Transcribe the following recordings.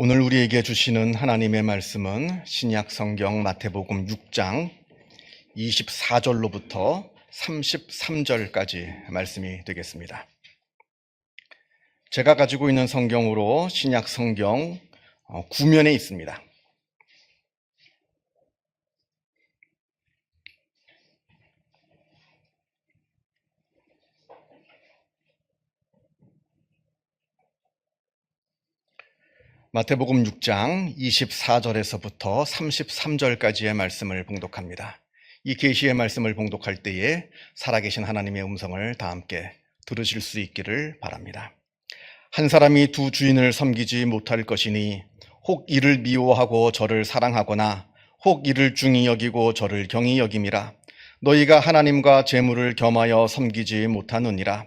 오늘 우리에게 주시는 하나님의 말씀은 신약 성경 마태복음 6장 24절로부터 33절까지 말씀이 되겠습니다. 제가 가지고 있는 성경으로 신약 성경 어, 구면에 있습니다. 마태복음 6장 24절에서부터 33절까지의 말씀을 봉독합니다. 이 계시의 말씀을 봉독할 때에 살아계신 하나님의 음성을 다 함께 들으실 수 있기를 바랍니다. 한 사람이 두 주인을 섬기지 못할 것이니 혹 이를 미워하고 저를 사랑하거나 혹 이를 중히 여기고 저를 경히 여김이라 너희가 하나님과 재물을 겸하여 섬기지 못하느니라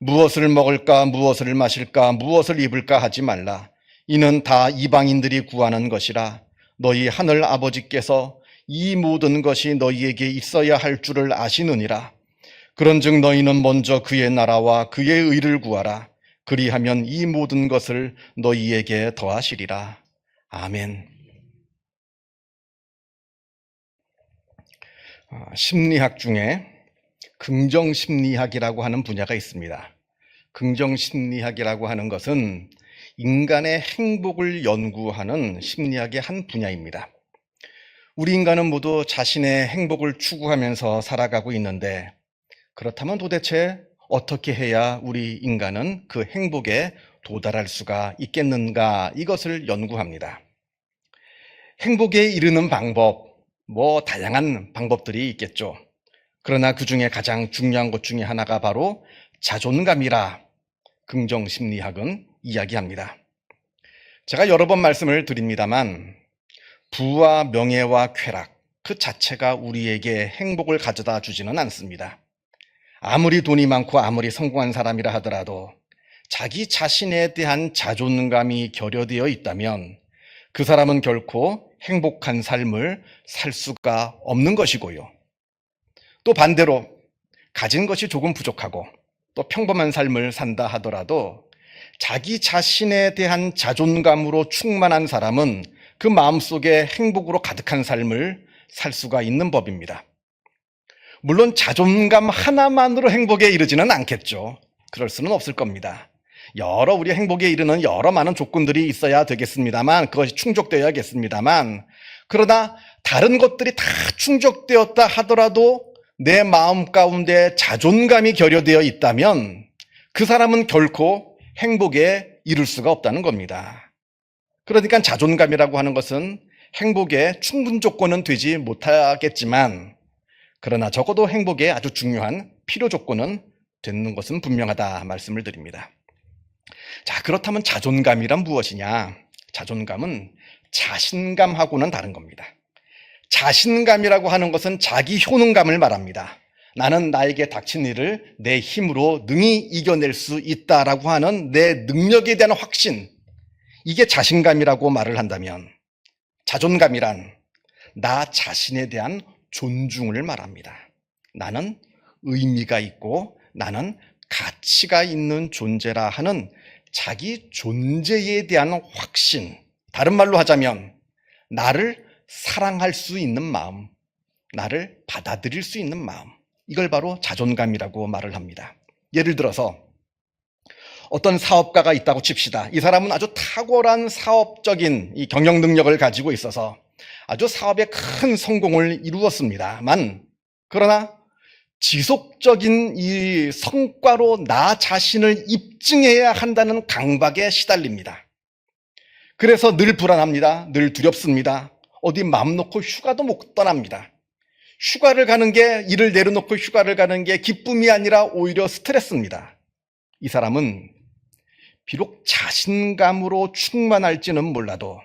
무엇을 먹을까 무엇을 마실까 무엇을 입을까 하지 말라. 이는 다 이방인들이 구하는 것이라. 너희 하늘 아버지께서 이 모든 것이 너희에게 있어야 할 줄을 아시느니라. 그런즉 너희는 먼저 그의 나라와 그의 의를 구하라. 그리하면 이 모든 것을 너희에게 더하시리라. 아멘. 아, 심리학 중에 긍정 심리학이라고 하는 분야가 있습니다. 긍정 심리학이라고 하는 것은 인간의 행복을 연구하는 심리학의 한 분야입니다. 우리 인간은 모두 자신의 행복을 추구하면서 살아가고 있는데 그렇다면 도대체 어떻게 해야 우리 인간은 그 행복에 도달할 수가 있겠는가 이것을 연구합니다. 행복에 이르는 방법, 뭐 다양한 방법들이 있겠죠. 그러나 그 중에 가장 중요한 것 중에 하나가 바로 자존감이라 긍정 심리학은 이야기합니다. 제가 여러 번 말씀을 드립니다만 부와 명예와 쾌락 그 자체가 우리에게 행복을 가져다 주지는 않습니다. 아무리 돈이 많고 아무리 성공한 사람이라 하더라도 자기 자신에 대한 자존감이 결여되어 있다면 그 사람은 결코 행복한 삶을 살 수가 없는 것이고요. 또 반대로 가진 것이 조금 부족하고 또 평범한 삶을 산다 하더라도 자기 자신에 대한 자존감으로 충만한 사람은 그 마음속에 행복으로 가득한 삶을 살 수가 있는 법입니다. 물론 자존감 하나만으로 행복에 이르지는 않겠죠. 그럴 수는 없을 겁니다. 여러 우리 행복에 이르는 여러 많은 조건들이 있어야 되겠습니다만 그것이 충족되어야겠습니다만 그러나 다른 것들이 다 충족되었다 하더라도 내 마음 가운데 자존감이 결여되어 있다면 그 사람은 결코 행복에 이룰 수가 없다는 겁니다. 그러니까 자존감이라고 하는 것은 행복의 충분 조건은 되지 못하겠지만 그러나 적어도 행복의 아주 중요한 필요 조건은 되는 것은 분명하다 말씀을 드립니다. 자, 그렇다면 자존감이란 무엇이냐? 자존감은 자신감하고는 다른 겁니다. 자신감이라고 하는 것은 자기 효능감을 말합니다. 나는 나에게 닥친 일을 내 힘으로 능히 이겨낼 수 있다라고 하는 내 능력에 대한 확신. 이게 자신감이라고 말을 한다면 자존감이란 나 자신에 대한 존중을 말합니다. 나는 의미가 있고 나는 가치가 있는 존재라 하는 자기 존재에 대한 확신. 다른 말로 하자면 나를 사랑할 수 있는 마음, 나를 받아들일 수 있는 마음. 이걸 바로 자존감이라고 말을 합니다. 예를 들어서 어떤 사업가가 있다고 칩시다. 이 사람은 아주 탁월한 사업적인 이 경영 능력을 가지고 있어서 아주 사업에 큰 성공을 이루었습니다만, 그러나 지속적인 이 성과로 나 자신을 입증해야 한다는 강박에 시달립니다. 그래서 늘 불안합니다. 늘 두렵습니다. 어디 마음 놓고 휴가도 못 떠납니다. 휴가를 가는 게 일을 내려놓고 휴가를 가는 게 기쁨이 아니라 오히려 스트레스입니다. 이 사람은 비록 자신감으로 충만할지는 몰라도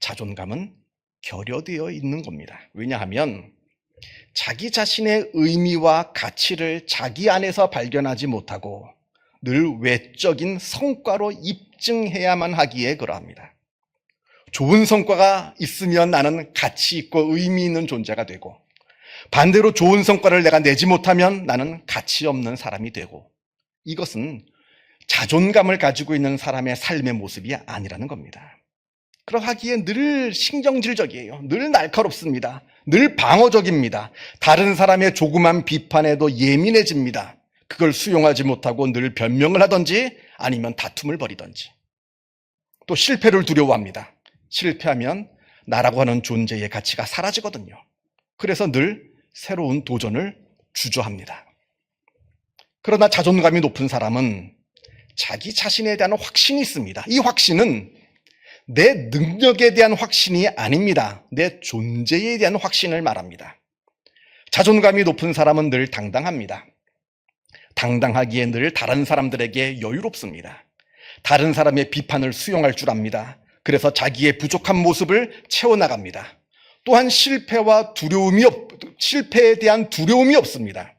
자존감은 결여되어 있는 겁니다. 왜냐하면 자기 자신의 의미와 가치를 자기 안에서 발견하지 못하고 늘 외적인 성과로 입증해야만 하기에 그러합니다. 좋은 성과가 있으면 나는 가치 있고 의미 있는 존재가 되고 반대로 좋은 성과를 내가 내지 못하면 나는 가치 없는 사람이 되고 이것은 자존감을 가지고 있는 사람의 삶의 모습이 아니라는 겁니다. 그러하기에 늘 신경질적이에요. 늘 날카롭습니다. 늘 방어적입니다. 다른 사람의 조그만 비판에도 예민해집니다. 그걸 수용하지 못하고 늘 변명을 하든지 아니면 다툼을 벌이든지. 또 실패를 두려워합니다. 실패하면 나라고 하는 존재의 가치가 사라지거든요. 그래서 늘 새로운 도전을 주저합니다. 그러나 자존감이 높은 사람은 자기 자신에 대한 확신이 있습니다. 이 확신은 내 능력에 대한 확신이 아닙니다. 내 존재에 대한 확신을 말합니다. 자존감이 높은 사람은 늘 당당합니다. 당당하기에 늘 다른 사람들에게 여유롭습니다. 다른 사람의 비판을 수용할 줄 압니다. 그래서 자기의 부족한 모습을 채워나갑니다. 또한 실패와 두려움이 없, 실패에 대한 두려움이 없습니다.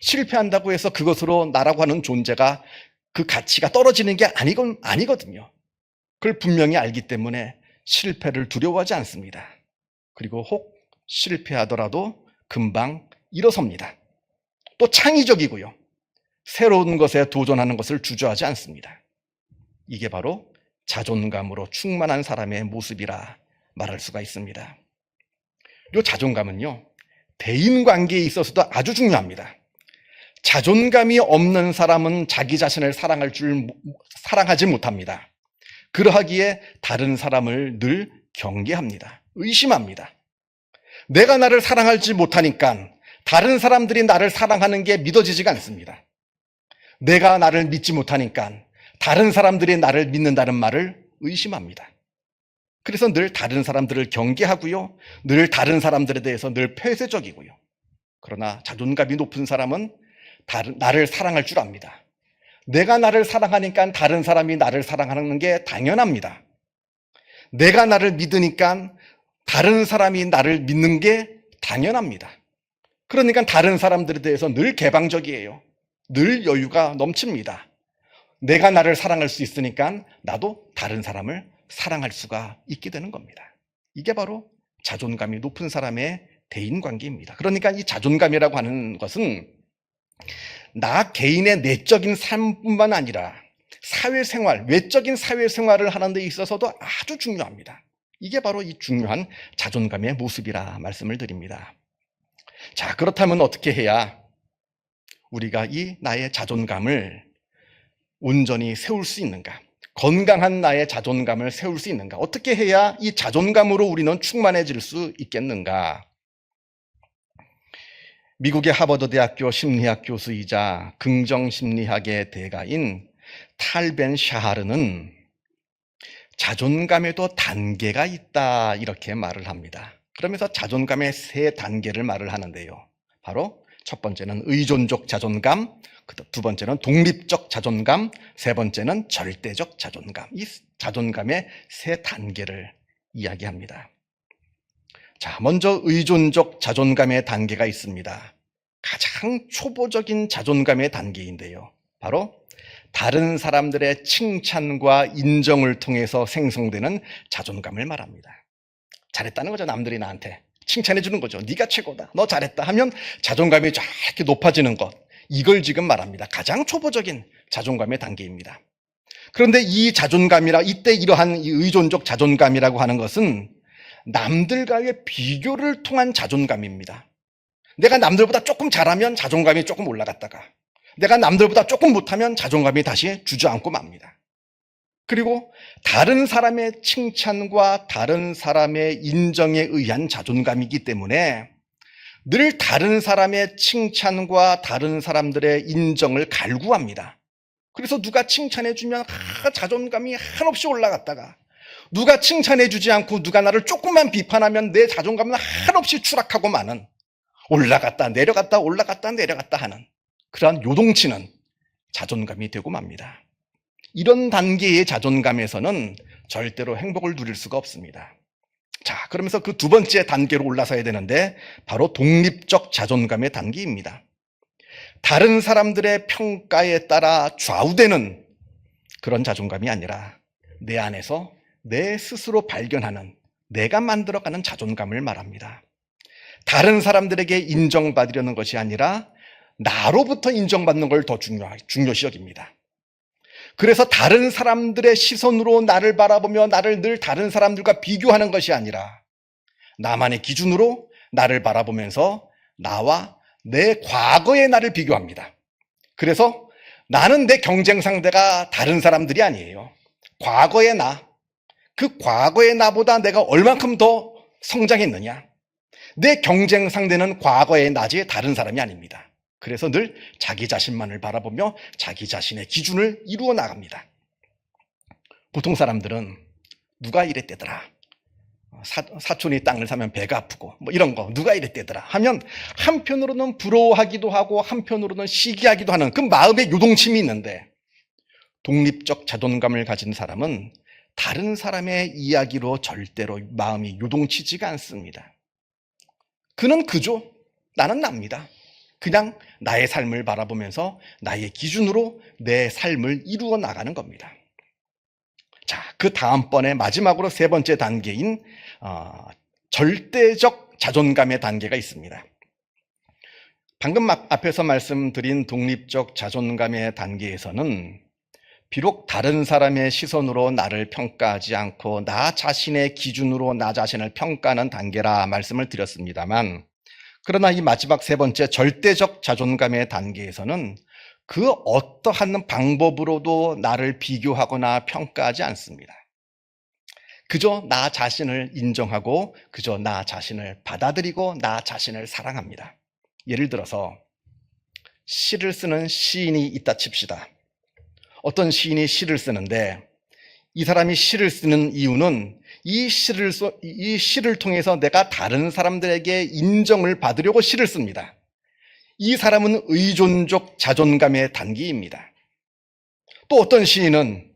실패한다고 해서 그것으로 나라고 하는 존재가 그 가치가 떨어지는 게 아니건, 아니거든요. 그걸 분명히 알기 때문에 실패를 두려워하지 않습니다. 그리고 혹 실패하더라도 금방 일어섭니다. 또 창의적이고요. 새로운 것에 도전하는 것을 주저하지 않습니다. 이게 바로 자존감으로 충만한 사람의 모습이라 말할 수가 있습니다. 이 자존감은요, 대인 관계에 있어서도 아주 중요합니다. 자존감이 없는 사람은 자기 자신을 사랑할 줄, 사랑하지 못합니다. 그러하기에 다른 사람을 늘 경계합니다. 의심합니다. 내가 나를 사랑하지 못하니까 다른 사람들이 나를 사랑하는 게 믿어지지가 않습니다. 내가 나를 믿지 못하니까 다른 사람들이 나를 믿는다는 말을 의심합니다. 그래서 늘 다른 사람들을 경계하고요. 늘 다른 사람들에 대해서 늘 폐쇄적이고요. 그러나 자존감이 높은 사람은 다른, 나를 사랑할 줄 압니다. 내가 나를 사랑하니까 다른 사람이 나를 사랑하는 게 당연합니다. 내가 나를 믿으니까 다른 사람이 나를 믿는 게 당연합니다. 그러니까 다른 사람들에 대해서 늘 개방적이에요. 늘 여유가 넘칩니다. 내가 나를 사랑할 수 있으니까 나도 다른 사람을 사랑할 수가 있게 되는 겁니다. 이게 바로 자존감이 높은 사람의 대인 관계입니다. 그러니까 이 자존감이라고 하는 것은 나 개인의 내적인 삶뿐만 아니라 사회생활, 외적인 사회생활을 하는 데 있어서도 아주 중요합니다. 이게 바로 이 중요한 자존감의 모습이라 말씀을 드립니다. 자, 그렇다면 어떻게 해야 우리가 이 나의 자존감을 온전히 세울 수 있는가? 건강한 나의 자존감을 세울 수 있는가? 어떻게 해야 이 자존감으로 우리는 충만해질 수 있겠는가? 미국의 하버드 대학교 심리학 교수이자 긍정 심리학의 대가인 탈벤 샤하르는 자존감에도 단계가 있다 이렇게 말을 합니다. 그러면서 자존감의 세 단계를 말을 하는데요. 바로 첫 번째는 의존적 자존감, 두 번째는 독립적 자존감, 세 번째는 절대적 자존감. 이 자존감의 세 단계를 이야기합니다. 자, 먼저 의존적 자존감의 단계가 있습니다. 가장 초보적인 자존감의 단계인데요. 바로 다른 사람들의 칭찬과 인정을 통해서 생성되는 자존감을 말합니다. 잘했다는 거죠, 남들이 나한테. 칭찬해 주는 거죠. 네가 최고다. 너 잘했다 하면 자존감이 쫙 이렇게 높아지는 것. 이걸 지금 말합니다. 가장 초보적인 자존감의 단계입니다. 그런데 이 자존감이라 이때 이러한 이 의존적 자존감이라고 하는 것은 남들과의 비교를 통한 자존감입니다. 내가 남들보다 조금 잘하면 자존감이 조금 올라갔다가 내가 남들보다 조금 못하면 자존감이 다시 주저앉고 맙니다. 그리고 다른 사람의 칭찬과 다른 사람의 인정에 의한 자존감이기 때문에 늘 다른 사람의 칭찬과 다른 사람들의 인정을 갈구합니다. 그래서 누가 칭찬해주면 아, 자존감이 한없이 올라갔다가 누가 칭찬해주지 않고 누가 나를 조금만 비판하면 내 자존감은 한없이 추락하고 마는 올라갔다 내려갔다 올라갔다 내려갔다 하는 그러한 요동치는 자존감이 되고 맙니다. 이런 단계의 자존감에서는 절대로 행복을 누릴 수가 없습니다. 자, 그러면서 그 두 번째 단계로 올라서야 되는데 바로 독립적 자존감의 단계입니다. 다른 사람들의 평가에 따라 좌우되는 그런 자존감이 아니라 내 안에서 내 스스로 발견하는 내가 만들어가는 자존감을 말합니다. 다른 사람들에게 인정받으려는 것이 아니라 나로부터 인정받는 걸 더 중요시 여깁니다. 그래서 다른 사람들의 시선으로 나를 바라보며 나를 늘 다른 사람들과 비교하는 것이 아니라 나만의 기준으로 나를 바라보면서 나와 내 과거의 나를 비교합니다. 그래서 나는 내 경쟁 상대가 다른 사람들이 아니에요. 과거의 나, 그 과거의 나보다 내가 얼만큼 더 성장했느냐. 내 경쟁 상대는 과거의 나지 다른 사람이 아닙니다. 그래서 늘 자기 자신만을 바라보며 자기 자신의 기준을 이루어 나갑니다. 보통 사람들은 누가 이랬대더라. 사, 촌이 땅을 사면 배가 아프고 뭐 이런 거 누가 이랬대더라 하면 한편으로는 부러워하기도 하고 한편으로는 시기하기도 하는 그 마음의 요동침이 있는데 독립적 자존감을 가진 사람은 다른 사람의 이야기로 절대로 마음이 요동치지가 않습니다. 그는 그죠. 나는 납니다. 그냥 나의 삶을 바라보면서 나의 기준으로 내 삶을 이루어 나가는 겁니다. 자, 그 다음번에 마지막으로 세 번째 단계인 어, 절대적 자존감의 단계가 있습니다. 방금 앞에서 말씀드린 독립적 자존감의 단계에서는 비록 다른 사람의 시선으로 나를 평가하지 않고 나 자신의 기준으로 나 자신을 평가하는 단계라 말씀을 드렸습니다만 그러나 이 마지막 세 번째 절대적 자존감의 단계에서는 그 어떠한 방법으로도 나를 비교하거나 평가하지 않습니다. 그저 나 자신을 인정하고 그저 나 자신을 받아들이고 나 자신을 사랑합니다. 예를 들어서 시를 쓰는 시인이 있다 칩시다. 어떤 시인이 시를 쓰는데 이 사람이 시를 쓰는 이유는 이 시를, 이 시를 통해서 내가 다른 사람들에게 인정을 받으려고 시를 씁니다. 이 사람은 의존적 자존감의 단계입니다. 또 어떤 시인은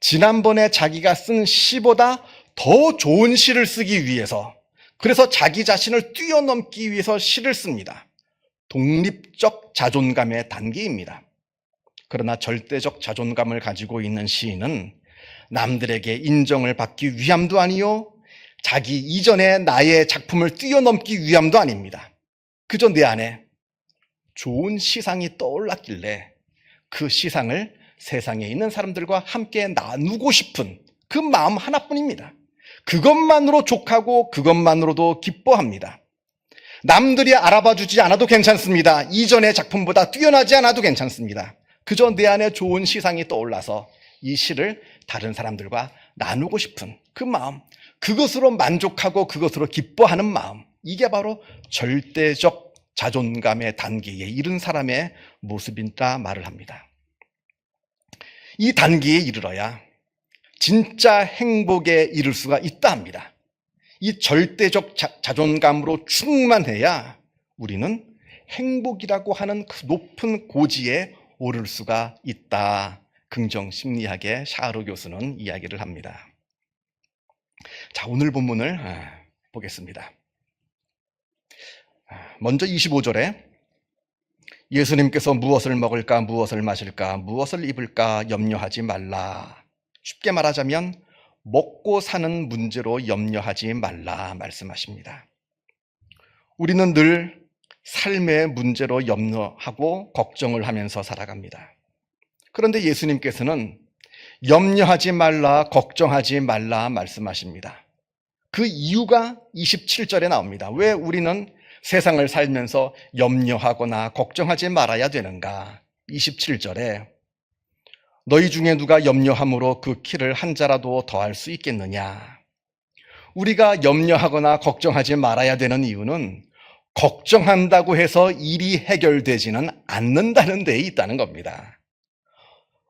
지난번에 자기가 쓴 시보다 더 좋은 시를 쓰기 위해서 그래서 자기 자신을 뛰어넘기 위해서 시를 씁니다. 독립적 자존감의 단계입니다. 그러나 절대적 자존감을 가지고 있는 시인은 남들에게 인정을 받기 위함도 아니요. 자기 이전에 나의 작품을 뛰어넘기 위함도 아닙니다. 그저 내 안에 좋은 시상이 떠올랐길래 그 시상을 세상에 있는 사람들과 함께 나누고 싶은 그 마음 하나뿐입니다. 그것만으로 족하고 그것만으로도 기뻐합니다. 남들이 알아봐 주지 않아도 괜찮습니다. 이전의 작품보다 뛰어나지 않아도 괜찮습니다. 그저 내 안에 좋은 시상이 떠올라서 이 시를 다른 사람들과 나누고 싶은 그 마음, 그것으로 만족하고 그것으로 기뻐하는 마음, 이게 바로 절대적 자존감의 단계에 이른 사람의 모습이다 말을 합니다. 이 단계에 이르러야 진짜 행복에 이를 수가 있다 합니다. 이 절대적 자, 존감으로 충만해야 우리는 행복이라고 하는 그 높은 고지에 오를 수가 있다. 긍정 심리학의 샤르 교수는 이야기를 합니다. 자, 오늘 본문을 아, 보겠습니다. 아, 먼저 25절에 예수님께서 무엇을 먹을까, 무엇을 마실까, 무엇을 입을까 염려하지 말라. 쉽게 말하자면 먹고 사는 문제로 염려하지 말라 말씀하십니다. 우리는 늘 삶의 문제로 염려하고 걱정을 하면서 살아갑니다. 그런데 예수님께서는 염려하지 말라, 걱정하지 말라 말씀하십니다. 그 이유가 27절에 나옵니다. 왜 우리는 세상을 살면서 염려하거나 걱정하지 말아야 되는가? 27절에 너희 중에 누가 염려함으로 그 키를 한 자라도 더할 수 있겠느냐? 우리가 염려하거나 걱정하지 말아야 되는 이유는 걱정한다고 해서 일이 해결되지는 않는다는 데에 있다는 겁니다.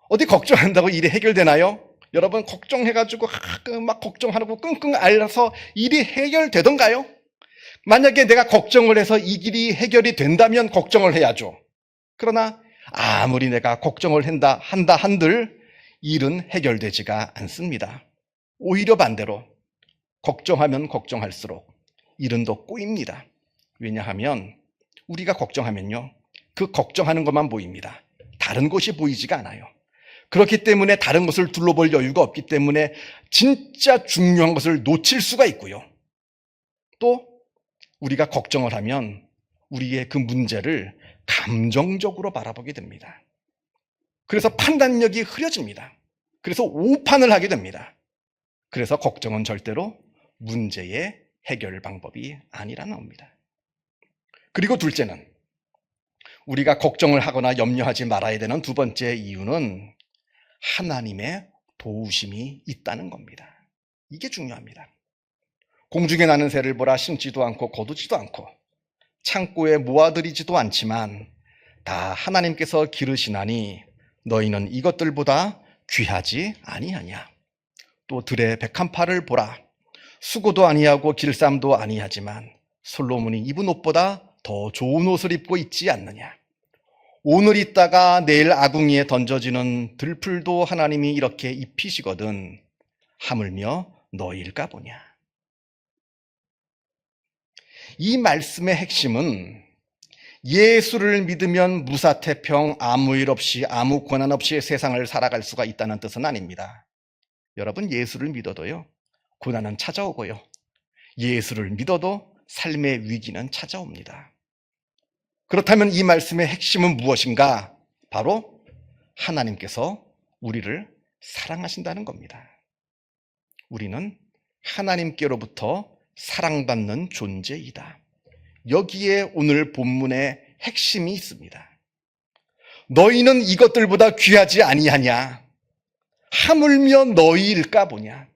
어디 걱정한다고 일이 해결되나요? 여러분 걱정해가지고 그막 걱정하고 끙끙 앓아서 일이 해결되던가요? 만약에 내가 걱정을 해서 이 길이 해결이 된다면 걱정을 해야죠. 그러나 아무리 내가 걱정을 한다, 한다 한들 일은 해결되지가 않습니다. 오히려 반대로 걱정하면 걱정할수록 일은 더 꼬입니다. 왜냐하면 우리가 걱정하면요. 그 걱정하는 것만 보입니다. 다른 것이 보이지가 않아요. 그렇기 때문에 다른 것을 둘러볼 여유가 없기 때문에 진짜 중요한 것을 놓칠 수가 있고요. 또 우리가 걱정을 하면 우리의 그 문제를 감정적으로 바라보게 됩니다. 그래서 판단력이 흐려집니다. 그래서 오판을 하게 됩니다. 그래서 걱정은 절대로 문제의 해결 방법이 아니라 나옵니다. 그리고 둘째는 우리가 걱정을 하거나 염려하지 말아야 되는 두 번째 이유는 하나님의 도우심이 있다는 겁니다. 이게 중요합니다. 공중에 나는 새를 보라 심지도 않고 거두지도 않고 창고에 모아들이지도 않지만 다 하나님께서 기르시나니 너희는 이것들보다 귀하지 아니하냐. 또 들의 백한파를 보라. 수고도 아니하고 길쌈도 아니하지만 솔로몬이 입은 옷보다 더 좋은 옷을 입고 있지 않느냐. 오늘 있다가 내일 아궁이에 던져지는 들풀도 하나님이 이렇게 입히시거든 하물며 너일까 보냐. 이 말씀의 핵심은 예수를 믿으면 무사태평 아무 일 없이 아무 고난 없이 세상을 살아갈 수가 있다는 뜻은 아닙니다. 여러분 예수를 믿어도요 고난은 찾아오고요 예수를 믿어도 삶의 위기는 찾아옵니다. 그렇다면 이 말씀의 핵심은 무엇인가? 바로 하나님께서 우리를 사랑하신다는 겁니다. 우리는 하나님께로부터 사랑받는 존재이다. 여기에 오늘 본문의 핵심이 있습니다. 너희는 이것들보다 귀하지 아니하냐? 하물며 너희일까 보냐?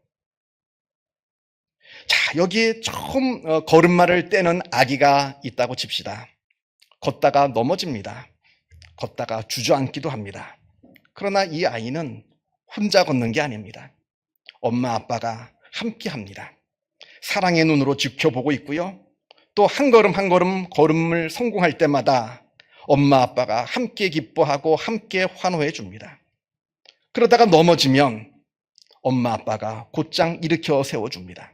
자, 여기에 처음 어, 걸음마를 떼는 아기가 있다고 칩시다. 걷다가 넘어집니다. 걷다가 주저앉기도 합니다. 그러나 이 아이는 혼자 걷는 게 아닙니다. 엄마 아빠가 함께 합니다. 사랑의 눈으로 지켜보고 있고요. 또 한 걸음 한 걸음 걸음을 성공할 때마다 엄마 아빠가 함께 기뻐하고 함께 환호해 줍니다. 그러다가 넘어지면 엄마 아빠가 곧장 일으켜 세워 줍니다.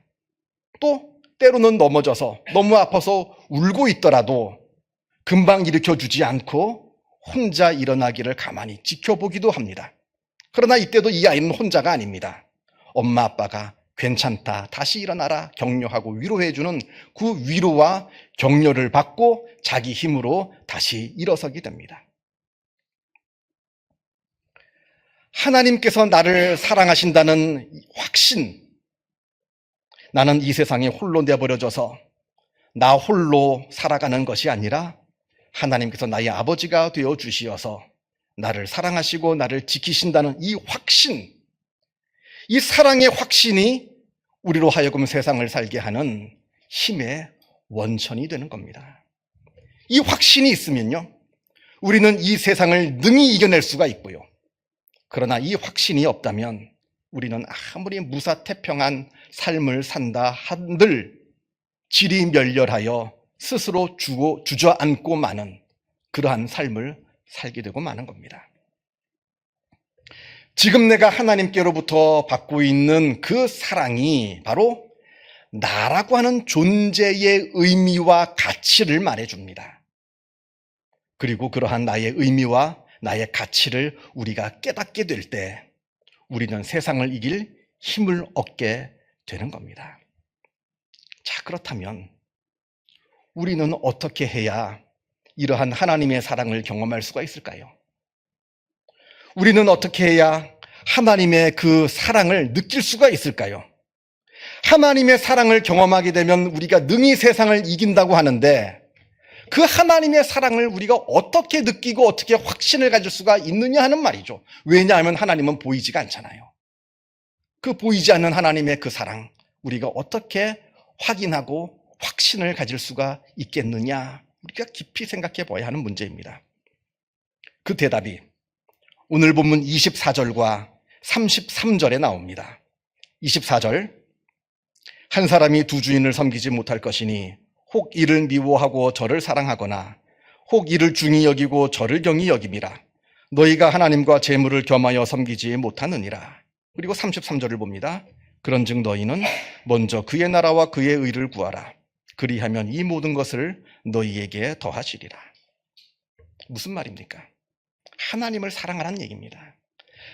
또 때로는 넘어져서 너무 아파서 울고 있더라도 금방 일으켜 주지 않고 혼자 일어나기를 가만히 지켜보기도 합니다. 그러나 이때도 이 아이는 혼자가 아닙니다. 엄마 아빠가 괜찮다. 다시 일어나라. 격려하고 위로해주는 그 위로와 격려를 받고 자기 힘으로 다시 일어서게 됩니다. 하나님께서 나를 사랑하신다는 확신. 나는 이 세상에 홀로 내버려져서 나 홀로 살아가는 것이 아니라 하나님께서 나의 아버지가 되어 주시어서 나를 사랑하시고 나를 지키신다는 이 확신. 이 사랑의 확신이 우리로 하여금 세상을 살게 하는 힘의 원천이 되는 겁니다. 이 확신이 있으면요. 우리는 이 세상을 능히 이겨낼 수가 있고요. 그러나 이 확신이 없다면 우리는 아무리 무사태평한 삶을 산다 한들 질이 멸렬하여 스스로 주고 주저앉고 마는 그러한 삶을 살게 되고 마는 겁니다. 지금 내가 하나님께로부터 받고 있는 그 사랑이 바로 나라고 하는 존재의 의미와 가치를 말해줍니다. 그리고 그러한 나의 의미와 나의 가치를 우리가 깨닫게 될 때 우리는 세상을 이길 힘을 얻게 되는 겁니다. 자, 그렇다면 우리는 어떻게 해야 이러한 하나님의 사랑을 경험할 수가 있을까요? 우리는 어떻게 해야 하나님의 그 사랑을 느낄 수가 있을까요? 하나님의 사랑을 경험하게 되면 우리가 능히 세상을 이긴다고 하는데 그 하나님의 사랑을 우리가 어떻게 느끼고 어떻게 확신을 가질 수가 있느냐 하는 말이죠. 왜냐하면 하나님은 보이지가 않잖아요. 그 보이지 않는 하나님의 그 사랑, 우리가 어떻게 확인하고 확신을 가질 수가 있겠느냐? 우리가 깊이 생각해 봐야 하는 문제입니다. 그 대답이 오늘 본문 24절과 33절에 나옵니다. 24절. 한 사람이 두 주인을 섬기지 못할 것이니 혹 이를 미워하고 저를 사랑하거나 혹 이를 중히 여기고 저를 경히 여김이라. 너희가 하나님과 재물을 겸하여 섬기지 못하느니라. 그리고 33절을 봅니다. 그런즉 너희는 먼저 그의 나라와 그의 의를 구하라. 그리하면 이 모든 것을 너희에게 더하시리라. 무슨 말입니까? 하나님을 사랑하라는 얘기입니다.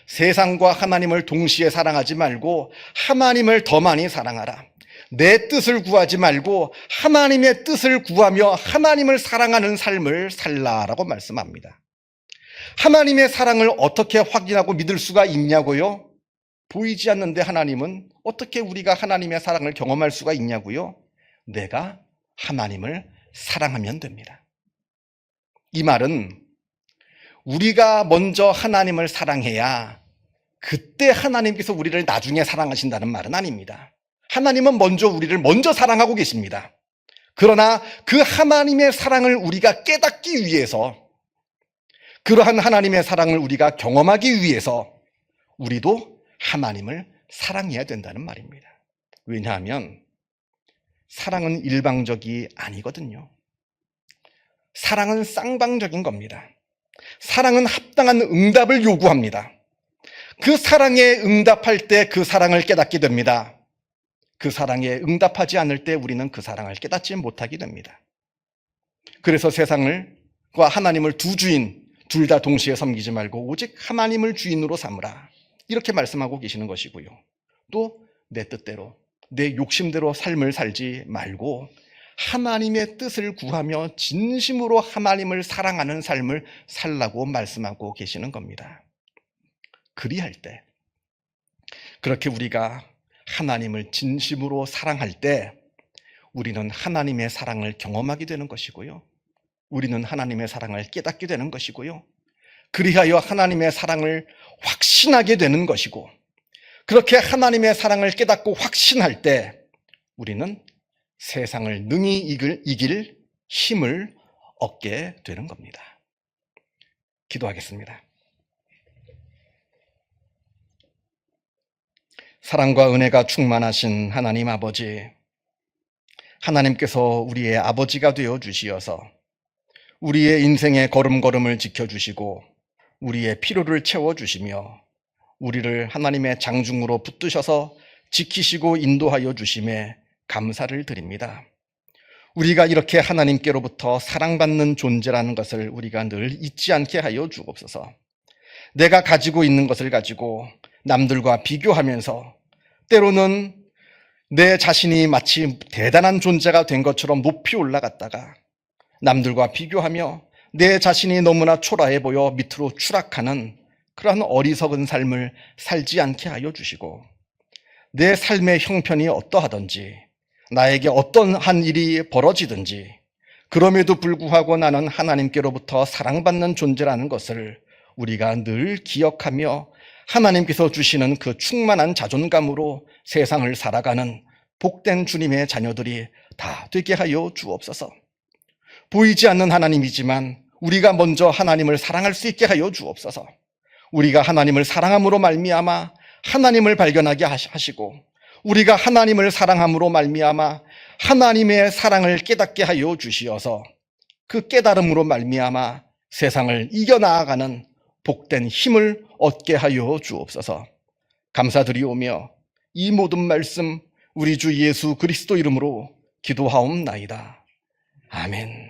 세상과 하나님을 동시에 사랑하지 말고 하나님을 더 많이 사랑하라. 내 뜻을 구하지 말고 하나님의 뜻을 구하며 하나님을 사랑하는 삶을 살라라고 말씀합니다. 하나님의 사랑을 어떻게 확인하고 믿을 수가 있냐고요? 보이지 않는데 하나님은 어떻게 우리가 하나님의 사랑을 경험할 수가 있냐고요? 내가 하나님을 사랑하면 됩니다. 이 말은 우리가 먼저 하나님을 사랑해야 그때 하나님께서 우리를 나중에 사랑하신다는 말은 아닙니다. 하나님은 먼저 우리를 먼저 사랑하고 계십니다. 그러나 그 하나님의 사랑을 우리가 깨닫기 위해서 그러한 하나님의 사랑을 우리가 경험하기 위해서 우리도 하나님을 사랑해야 된다는 말입니다. 왜냐하면 사랑은 일방적이 아니거든요. 사랑은 쌍방적인 겁니다. 사랑은 합당한 응답을 요구합니다. 그 사랑에 응답할 때 그 사랑을 깨닫게 됩니다. 그 사랑에 응답하지 않을 때 우리는 그 사랑을 깨닫지 못하게 됩니다. 그래서 세상을 과 하나님을 두 주인 둘 다 동시에 섬기지 말고 오직 하나님을 주인으로 삼으라. 이렇게 말씀하고 계시는 것이고요. 또 내 뜻대로 내 욕심대로 삶을 살지 말고 하나님의 뜻을 구하며 진심으로 하나님을 사랑하는 삶을 살라고 말씀하고 계시는 겁니다. 그리할 때 그렇게 우리가 하나님을 진심으로 사랑할 때 우리는 하나님의 사랑을 경험하게 되는 것이고요. 우리는 하나님의 사랑을 깨닫게 되는 것이고요. 그리하여 하나님의 사랑을 확신하게 되는 것이고 그렇게 하나님의 사랑을 깨닫고 확신할 때 우리는 세상을 능히 이길, 이길 힘을 얻게 되는 겁니다. 기도하겠습니다. 사랑과 은혜가 충만하신 하나님 아버지, 하나님께서 우리의 아버지가 되어 주시어서 우리의 인생의 걸음걸음을 지켜주시고 우리의 필요를 채워주시며 우리를 하나님의 장중으로 붙드셔서 지키시고 인도하여 주심에 감사를 드립니다. 우리가 이렇게 하나님께로부터 사랑받는 존재라는 것을 우리가 늘 잊지 않게 하여 주옵소서. 내가 가지고 있는 것을 가지고 남들과 비교하면서 때로는 내 자신이 마치 대단한 존재가 된 것처럼 높이 올라갔다가 남들과 비교하며 내 자신이 너무나 초라해 보여 밑으로 추락하는 그러한 어리석은 삶을 살지 않게 하여 주시고 내 삶의 형편이 어떠하든지 나에게 어떤 한 일이 벌어지든지 그럼에도 불구하고 나는 하나님께로부터 사랑받는 존재라는 것을 우리가 늘 기억하며 하나님께서 주시는 그 충만한 자존감으로 세상을 살아가는 복된 주님의 자녀들이 다 되게 하여 주옵소서. 보이지 않는 하나님이지만 우리가 먼저 하나님을 사랑할 수 있게 하여 주옵소서. 우리가 하나님을 사랑함으로 말미암아 하나님을 발견하게 하시고 우리가 하나님을 사랑함으로 말미암아 하나님의 사랑을 깨닫게 하여 주시어서 그 깨달음으로 말미암아 세상을 이겨 나아가는 복된 힘을 얻게 하여 주옵소서. 감사드리오며 이 모든 말씀 우리 주 예수 그리스도 이름으로 기도하옵나이다. 아멘.